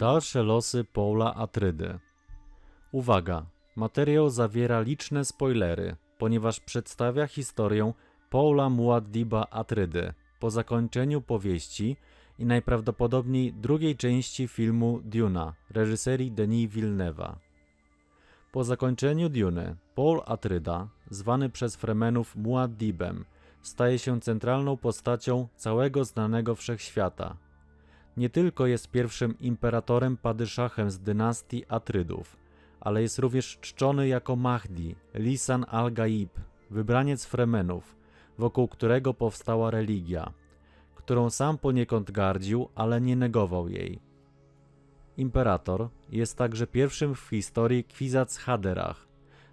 Dalsze losy Paula Atrydy. Uwaga! Materiał zawiera liczne spoilery, ponieważ przedstawia historię Paula Muad'Diba Atrydy po zakończeniu powieści i najprawdopodobniej drugiej części filmu Duna reżyserii Denis Villeneuve'a. Po zakończeniu Duny, Paul Atryda, zwany przez Fremenów Muad'Dibem, staje się centralną postacią całego znanego wszechświata. Nie tylko jest pierwszym imperatorem padyszachem z dynastii Atrydów, ale jest również czczony jako Mahdi, Lisan al-Gaib, wybraniec Fremenów, wokół którego powstała religia, którą sam poniekąd gardził, ale nie negował jej. Imperator jest także pierwszym w historii Kwizac Haderach,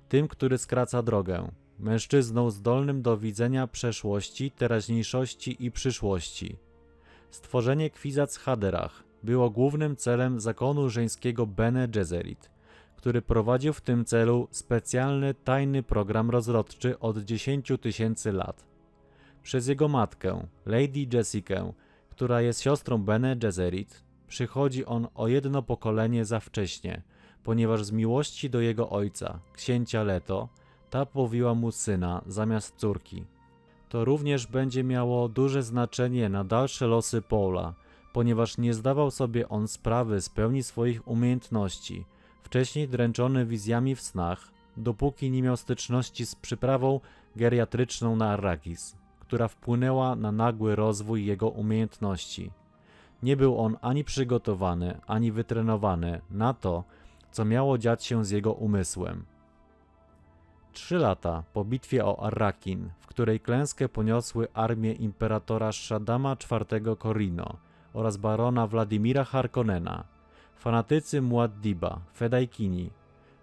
tym, który skraca drogę, mężczyzną zdolnym do widzenia przeszłości, teraźniejszości i przyszłości. Stworzenie Kwizac Haderach było głównym celem zakonu żeńskiego Bene Gesserit, który prowadził w tym celu specjalny tajny program rozrodczy od 10 tysięcy lat. Przez jego matkę, Lady Jessica, która jest siostrą Bene Gesserit, przychodzi on o jedno pokolenie za wcześnie, ponieważ z miłości do jego ojca, księcia Leto, ta powiła mu syna zamiast córki. To również będzie miało duże znaczenie na dalsze losy Paula, ponieważ nie zdawał sobie on sprawy z pełni swoich umiejętności, wcześniej dręczony wizjami w snach, dopóki nie miał styczności z przyprawą geriatryczną na Arrakis, która wpłynęła na nagły rozwój jego umiejętności. Nie był on ani przygotowany, ani wytrenowany na to, co miało dziać się z jego umysłem. Trzy lata po bitwie o Arrakin, w której klęskę poniosły armie imperatora Shaddama IV Corino oraz barona Władimira Harkonnena, fanatycy Muad'Diba, Fedajkini,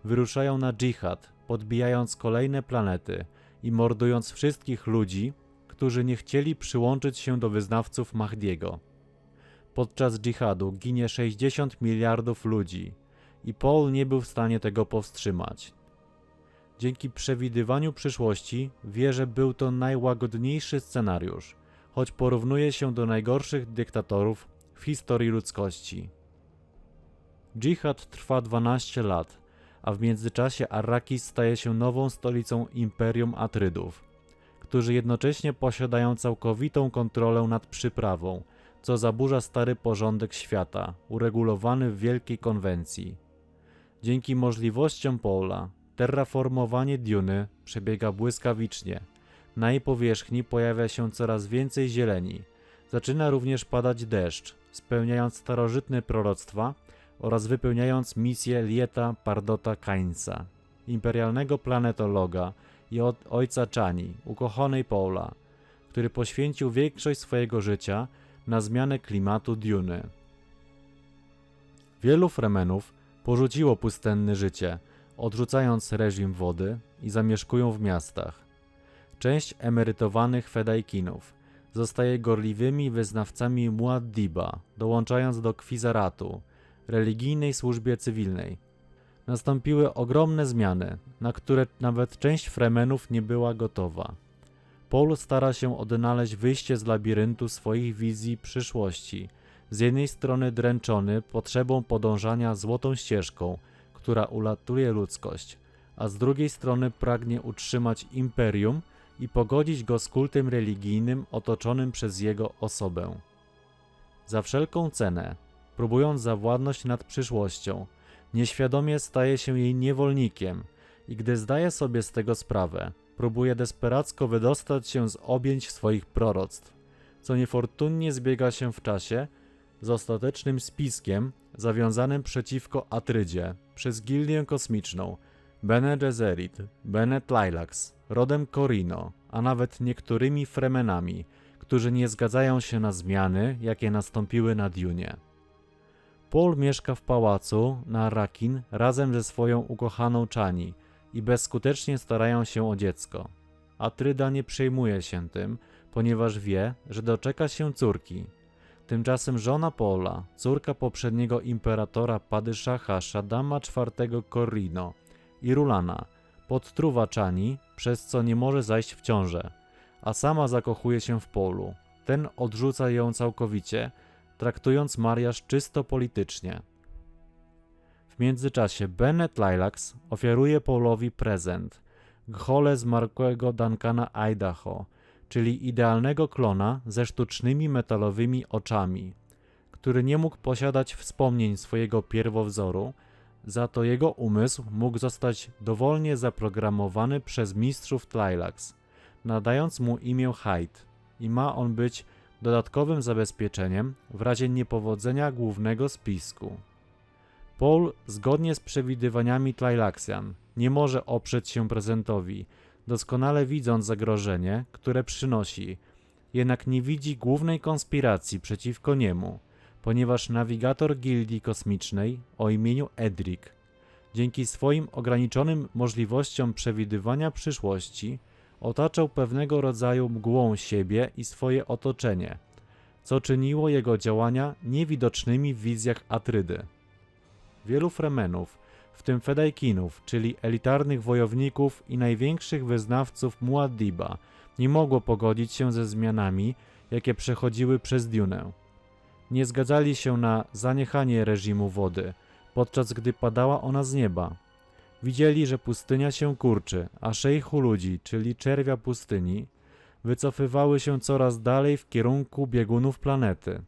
wyruszają na dżihad, podbijając kolejne planety i mordując wszystkich ludzi, którzy nie chcieli przyłączyć się do wyznawców Mahdiego. Podczas dżihadu ginie 60 miliardów ludzi i Paul nie był w stanie tego powstrzymać. Dzięki przewidywaniu przyszłości wie, że był to najłagodniejszy scenariusz, choć porównuje się do najgorszych dyktatorów w historii ludzkości. Dżihad trwa 12 lat, a w międzyczasie Arrakis staje się nową stolicą Imperium Atrydów, którzy jednocześnie posiadają całkowitą kontrolę nad przyprawą, co zaburza stary porządek świata, uregulowany w Wielkiej Konwencji. Dzięki możliwościom Paula, terraformowanie Duny przebiega błyskawicznie. Na jej powierzchni pojawia się coraz więcej zieleni. Zaczyna również padać deszcz, spełniając starożytne proroctwa oraz wypełniając misję Lieta Pardota Kainsa, imperialnego planetologa i ojca Chani, ukochanej Paula, który poświęcił większość swojego życia na zmianę klimatu Duny. Wielu Fremenów porzuciło pustenne życie, odrzucając reżim wody i zamieszkują w miastach. Część emerytowanych Fedajkinów zostaje gorliwymi wyznawcami Muad'Diba, dołączając do Kwizaratu, religijnej służbie cywilnej. Nastąpiły ogromne zmiany, na które nawet część Fremenów nie była gotowa. Paul stara się odnaleźć wyjście z labiryntu swoich wizji przyszłości. Z jednej strony dręczony potrzebą podążania złotą ścieżką, która ulatuje ludzkość, a z drugiej strony pragnie utrzymać imperium i pogodzić go z kultem religijnym otoczonym przez jego osobę. Za wszelką cenę, próbując zawładnąć nad przyszłością, nieświadomie staje się jej niewolnikiem i gdy zdaje sobie z tego sprawę, próbuje desperacko wydostać się z objęć swoich proroctw, co niefortunnie zbiega się w czasie z ostatecznym spiskiem zawiązanym przeciwko Atrydzie przez Gildię Kosmiczną, Bene Gesserit, Bene Tlilax, rodem Corino, a nawet niektórymi Fremenami, którzy nie zgadzają się na zmiany, jakie nastąpiły na Dunie. Paul mieszka w pałacu na Rakin razem ze swoją ukochaną Chani i bezskutecznie starają się o dziecko. Atryda nie przejmuje się tym, ponieważ wie, że doczeka się córki. Tymczasem żona Paula, córka poprzedniego imperatora Padyszacha Shaddama IV Corrino i Rulana, podtruwa Chani, przez co nie może zajść w ciążę, a sama zakochuje się w Paulu. Ten odrzuca ją całkowicie, traktując mariaż czysto politycznie. W międzyczasie Bennett Lilacs ofiaruje Paulowi prezent gchole zmarłego Duncana Idaho, czyli idealnego klona ze sztucznymi metalowymi oczami, który nie mógł posiadać wspomnień swojego pierwowzoru, za to jego umysł mógł zostać dowolnie zaprogramowany przez mistrzów Tlilax, nadając mu imię Hyde i ma on być dodatkowym zabezpieczeniem w razie niepowodzenia głównego spisku. Paul, zgodnie z przewidywaniami Tlilaxian, nie może oprzeć się prezentowi, doskonale widząc zagrożenie, które przynosi, jednak nie widzi głównej konspiracji przeciwko niemu, ponieważ nawigator gildii kosmicznej o imieniu Edric, dzięki swoim ograniczonym możliwościom przewidywania przyszłości, otaczał pewnego rodzaju mgłą siebie i swoje otoczenie, co czyniło jego działania niewidocznymi w wizjach Atrydy. Wielu Fremenów, w tym Fedajkinów, czyli elitarnych wojowników i największych wyznawców Muad'Diba, nie mogło pogodzić się ze zmianami, jakie przechodziły przez Dunę. Nie zgadzali się na zaniechanie reżimu wody, podczas gdy padała ona z nieba. Widzieli, że pustynia się kurczy, a szejchu ludzi, czyli czerwia pustyni, wycofywały się coraz dalej w kierunku biegunów planety.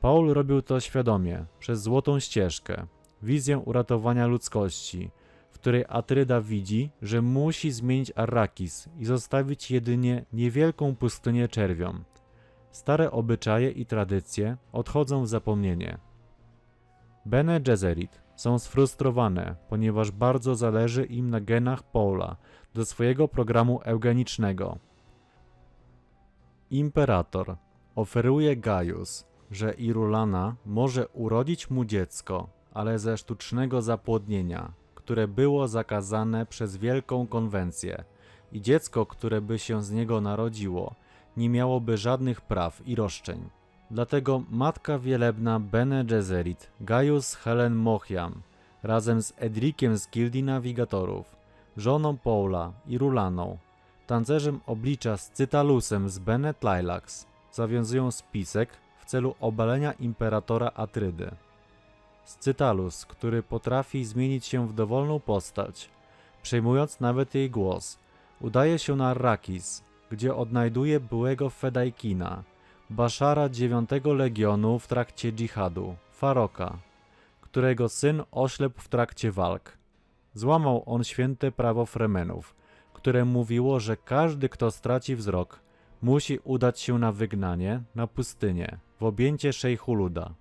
Paul robił to świadomie, przez złotą ścieżkę, wizję uratowania ludzkości, w której Atryda widzi, że musi zmienić Arrakis i zostawić jedynie niewielką pustynię czerwiom. Stare obyczaje i tradycje odchodzą w zapomnienie. Bene Gesserit są sfrustrowane, ponieważ bardzo zależy im na genach Paula do swojego programu eugenicznego. Imperator oferuje Gaius, że Irulana może urodzić mu dziecko, ale ze sztucznego zapłodnienia, które było zakazane przez Wielką Konwencję i dziecko, które by się z niego narodziło, nie miałoby żadnych praw i roszczeń. Dlatego matka wielebna Bene Gesserit, Gaius Helen Mochiam, razem z Edrikiem z Gildii Nawigatorów, żoną Paula i Rulaną, tancerzem oblicza z Cytalusem z Bene Tlilax, zawiązują spisek w celu obalenia imperatora Atrydy. Scytalus, który potrafi zmienić się w dowolną postać, przejmując nawet jej głos, udaje się na Arrakis, gdzie odnajduje byłego Fedajkina, Baszara IX Legionu w trakcie dżihadu, Faroka, którego syn oślepł w trakcie walk. Złamał on święte prawo Fremenów, które mówiło, że każdy, kto straci wzrok, musi udać się na wygnanie, na pustynię, w objęcie szejchu luda.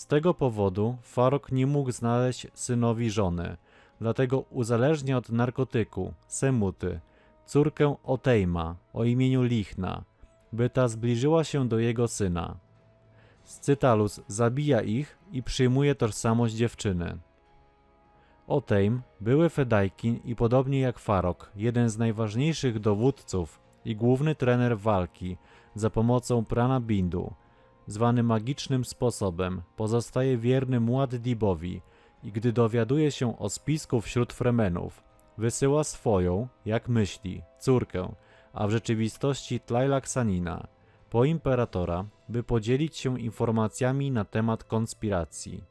Z tego powodu Farok nie mógł znaleźć synowi żony, dlatego uzależnia od narkotyku, semuty, córkę Otejma o imieniu Lichna, by ta zbliżyła się do jego syna. Scytalus zabija ich i przyjmuje tożsamość dziewczyny. Otejm, były Fedajkin i podobnie jak Farok, jeden z najważniejszych dowódców i główny trener walki za pomocą prana bindu, zwany magicznym sposobem, pozostaje wierny Muad'Dibowi i gdy dowiaduje się o spisku wśród Fremenów, wysyła swoją, jak myśli, córkę, a w rzeczywistości Tlailaxanina, po imperatora, by podzielić się informacjami na temat konspiracji.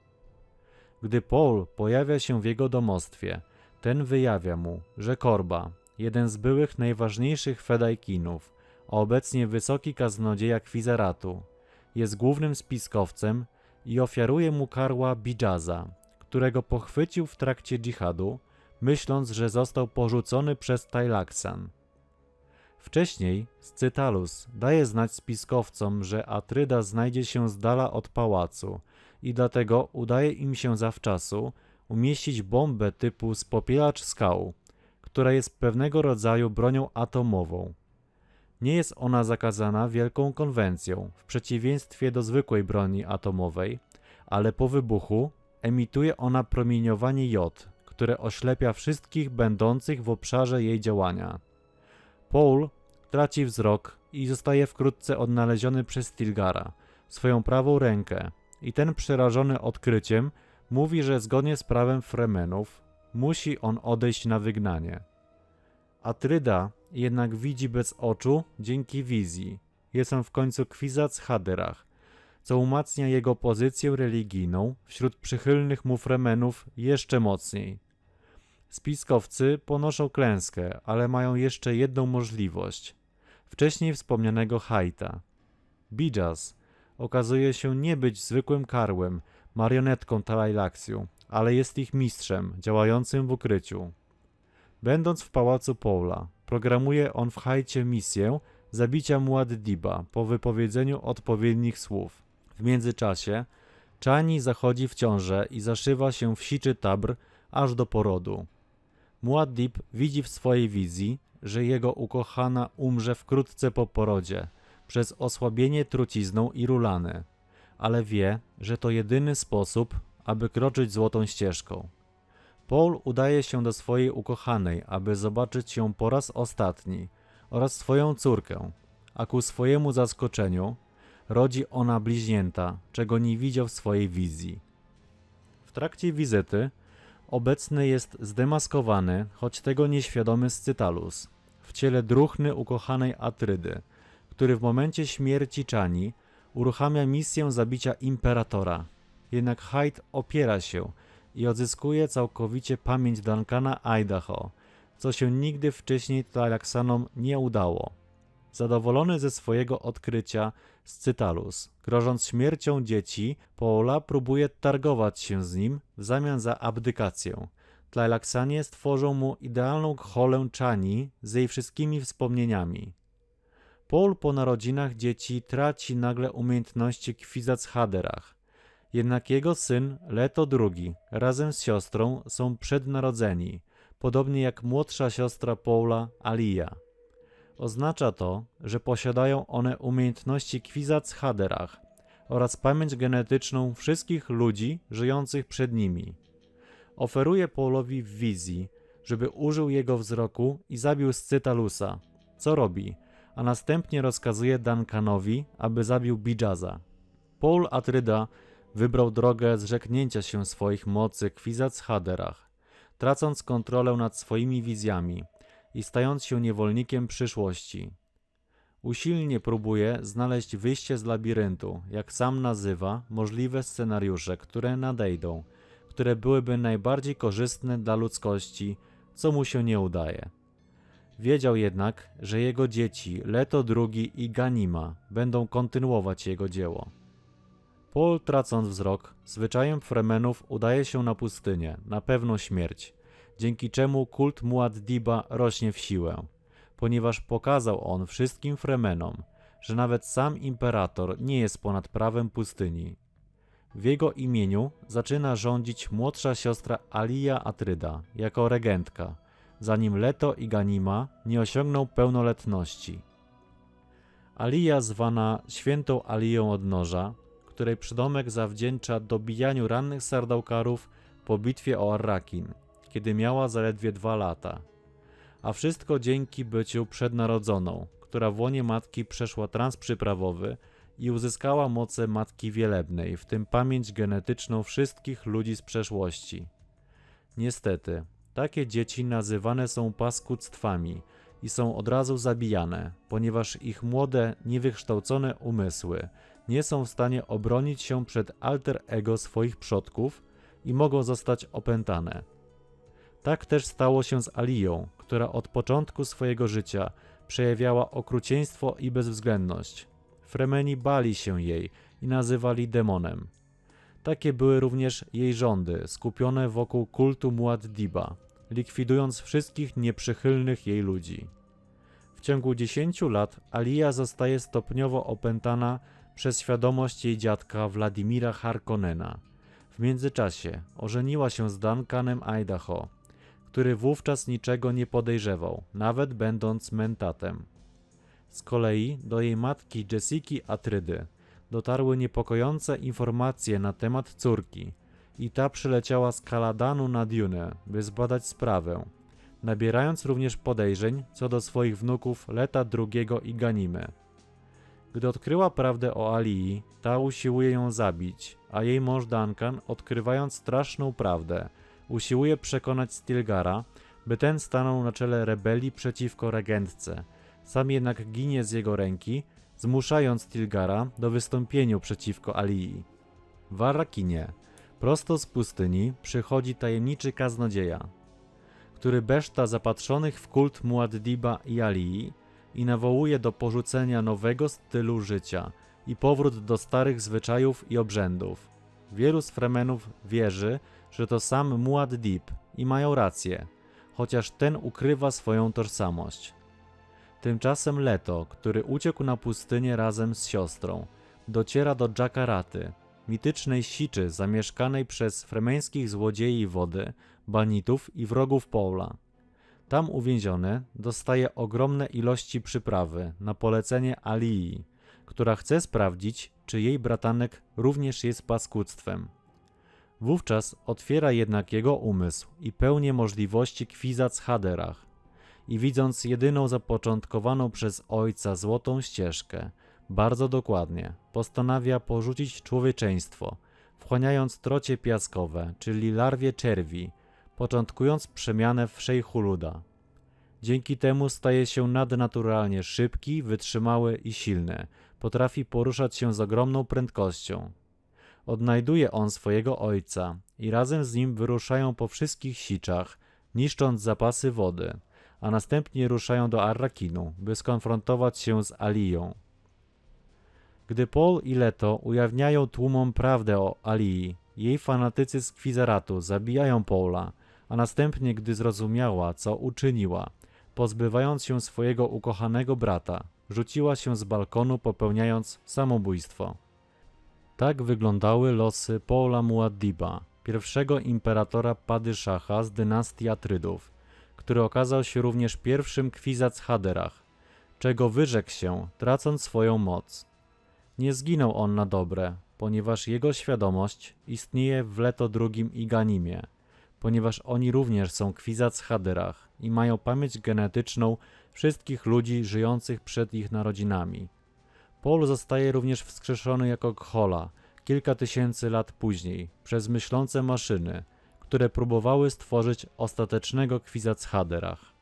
Gdy Paul pojawia się w jego domostwie, ten wyjawia mu, że Korba, jeden z byłych najważniejszych Fedajkinów, a obecnie wysoki kaznodzieja Kwizeratu, jest głównym spiskowcem i ofiaruje mu karła Bijaza, którego pochwycił w trakcie dżihadu, myśląc, że został porzucony przez Tajlaksan. Wcześniej Scytalus daje znać spiskowcom, że Atryda znajdzie się z dala od pałacu i dlatego udaje im się zawczasu umieścić bombę typu spopielacz skał, która jest pewnego rodzaju bronią atomową. Nie jest ona zakazana Wielką Konwencją, w przeciwieństwie do zwykłej broni atomowej, ale po wybuchu emituje ona promieniowanie jod, które oślepia wszystkich będących w obszarze jej działania. Paul traci wzrok i zostaje wkrótce odnaleziony przez Stilgara, swoją prawą rękę, i ten przerażony odkryciem mówi, że zgodnie z prawem Fremenów musi on odejść na wygnanie. Atryda jednak widzi bez oczu dzięki wizji. Jest on w końcu Kwizac Haderach, co umacnia jego pozycję religijną wśród przychylnych mu fremenów jeszcze mocniej. Spiskowcy ponoszą klęskę, ale mają jeszcze jedną możliwość. Wcześniej wspomnianego hajta. Bijas okazuje się nie być zwykłym karłem, marionetką Talajlaksiu, ale jest ich mistrzem, działającym w ukryciu. Będąc w pałacu Paula, programuje on w hajcie misję zabicia Muad'Diba po wypowiedzeniu odpowiednich słów. W międzyczasie Chani zachodzi w ciążę i zaszywa się w siczy tabr aż do porodu. Muad'Dib widzi w swojej wizji, że jego ukochana umrze wkrótce po porodzie przez osłabienie trucizną i rulany, ale wie, że to jedyny sposób, aby kroczyć złotą ścieżką. Paul udaje się do swojej ukochanej, aby zobaczyć ją po raz ostatni oraz swoją córkę, a ku swojemu zaskoczeniu rodzi ona bliźnięta, czego nie widział w swojej wizji. W trakcie wizyty obecny jest zdemaskowany, choć tego nieświadomy Scytalus, w ciele druhny ukochanej Atrydy, który w momencie śmierci Czani uruchamia misję zabicia imperatora. Jednak Hyde opiera się i odzyskuje całkowicie pamięć Duncana Idaho, co się nigdy wcześniej Tlaxanom nie udało. Zadowolony ze swojego odkrycia, Scytalus, grożąc śmiercią dzieci, Paula próbuje targować się z nim w zamian za abdykację. Tlaxanie stworzą mu idealną cholę Czani z jej wszystkimi wspomnieniami. Paul po narodzinach dzieci traci nagle umiejętności kwizac haderach. Jednak jego syn, Leto II, razem z siostrą są przednarodzeni, podobnie jak młodsza siostra Paula, Alia. Oznacza to, że posiadają one umiejętności kwizac haderach oraz pamięć genetyczną wszystkich ludzi żyjących przed nimi. Oferuje Paulowi w wizji, żeby użył jego wzroku i zabił Scytalusa. Co robi? A następnie rozkazuje Duncanowi, aby zabił Bijaza. Paul Atryda wybrał drogę zrzeknięcia się swoich mocy kwizac haderach, tracąc kontrolę nad swoimi wizjami i stając się niewolnikiem przyszłości. Usilnie próbuje znaleźć wyjście z labiryntu, jak sam nazywa, możliwe scenariusze, które nadejdą, które byłyby najbardziej korzystne dla ludzkości, co mu się nie udaje. Wiedział jednak, że jego dzieci, Leto II i Ganima, będą kontynuować jego dzieło. Paul, tracąc wzrok, zwyczajem Fremenów udaje się na pustynię, na pewną śmierć, dzięki czemu kult Muad'Diba rośnie w siłę, ponieważ pokazał on wszystkim Fremenom, że nawet sam imperator nie jest ponad prawem pustyni. W jego imieniu zaczyna rządzić młodsza siostra Alia Atryda jako regentka, zanim Leto i Ganima nie osiągną pełnoletności. Alia zwana świętą Alią Odnoża, której przydomek zawdzięcza dobijaniu rannych sardałkarów po bitwie o Arrakin, kiedy miała zaledwie dwa lata. A wszystko dzięki byciu przednarodzoną, która w łonie matki przeszła trans przyprawowy i uzyskała moce Matki Wielebnej, w tym pamięć genetyczną wszystkich ludzi z przeszłości. Niestety, takie dzieci nazywane są paskudztwami i są od razu zabijane, ponieważ ich młode, niewykształcone umysły nie są w stanie obronić się przed alter ego swoich przodków i mogą zostać opętane. Tak też stało się z Alią, która od początku swojego życia przejawiała okrucieństwo i bezwzględność. Fremeni bali się jej i nazywali demonem. Takie były również jej rządy, skupione wokół kultu Muad'Diba, likwidując wszystkich nieprzychylnych jej ludzi. W ciągu dziesięciu lat Alia zostaje stopniowo opętana przez świadomość jej dziadka Władimira Harkonnena. W międzyczasie ożeniła się z Duncanem Idaho, który wówczas niczego nie podejrzewał, nawet będąc mentatem. Z kolei do jej matki Jessiki Atrydy dotarły niepokojące informacje na temat córki i ta przyleciała z Kaladanu na Dune, by zbadać sprawę, nabierając również podejrzeń co do swoich wnuków Leta II i Ganimy. Gdy odkryła prawdę o Alii, ta usiłuje ją zabić, a jej mąż Duncan, odkrywając straszną prawdę, usiłuje przekonać Stilgara, by ten stanął na czele rebelii przeciwko regentce. Sam jednak ginie z jego ręki, zmuszając Tilgara do wystąpienia przeciwko Alii. W Arrakinie, prosto z pustyni, przychodzi tajemniczy kaznodzieja, który beszta zapatrzonych w kult Muaddiba i Alii i nawołuje do porzucenia nowego stylu życia i powrót do starych zwyczajów i obrzędów. Wielu z Fremenów wierzy, że to sam Muaddib i mają rację, chociaż ten ukrywa swoją tożsamość. Tymczasem Leto, który uciekł na pustynię razem z siostrą, dociera do Jakaraty, mitycznej siczy zamieszkanej przez fremeńskich złodziei wody, banitów i wrogów Paula. Tam uwięziony dostaje ogromne ilości przyprawy na polecenie Alii, która chce sprawdzić, czy jej bratanek również jest paskudztwem. Wówczas otwiera jednak jego umysł i pełnię możliwości kwizac Haderach i widząc jedyną zapoczątkowaną przez ojca złotą ścieżkę, bardzo dokładnie, postanawia porzucić człowieczeństwo, wchłaniając trocie piaskowe, czyli larwie czerwi, początkując przemianę w szejchuluda. Dzięki temu staje się nadnaturalnie szybki, wytrzymały i silny, potrafi poruszać się z ogromną prędkością. Odnajduje on swojego ojca i razem z nim wyruszają po wszystkich siczach, niszcząc zapasy wody, a następnie ruszają do Arrakinu, by skonfrontować się z Aliją. Gdy Paul i Leto ujawniają tłumom prawdę o Alii, jej fanatycy z Kwizeratu zabijają Paula, a następnie, gdy zrozumiała, co uczyniła, pozbywając się swojego ukochanego brata, rzuciła się z balkonu, popełniając samobójstwo. Tak wyglądały losy Paula Muaddiba, pierwszego imperatora Padyszacha z dynastii Atrydów, który okazał się również pierwszym kwizac Haderach, czego wyrzekł się, tracąc swoją moc. Nie zginął on na dobre, ponieważ jego świadomość istnieje w Leto II i Ganimie, ponieważ oni również są kwizac Haderach i mają pamięć genetyczną wszystkich ludzi żyjących przed ich narodzinami. Paul zostaje również wskrzeszony jako Khola kilka tysięcy lat później przez myślące maszyny, które próbowały stworzyć ostatecznego kwizac Haderach.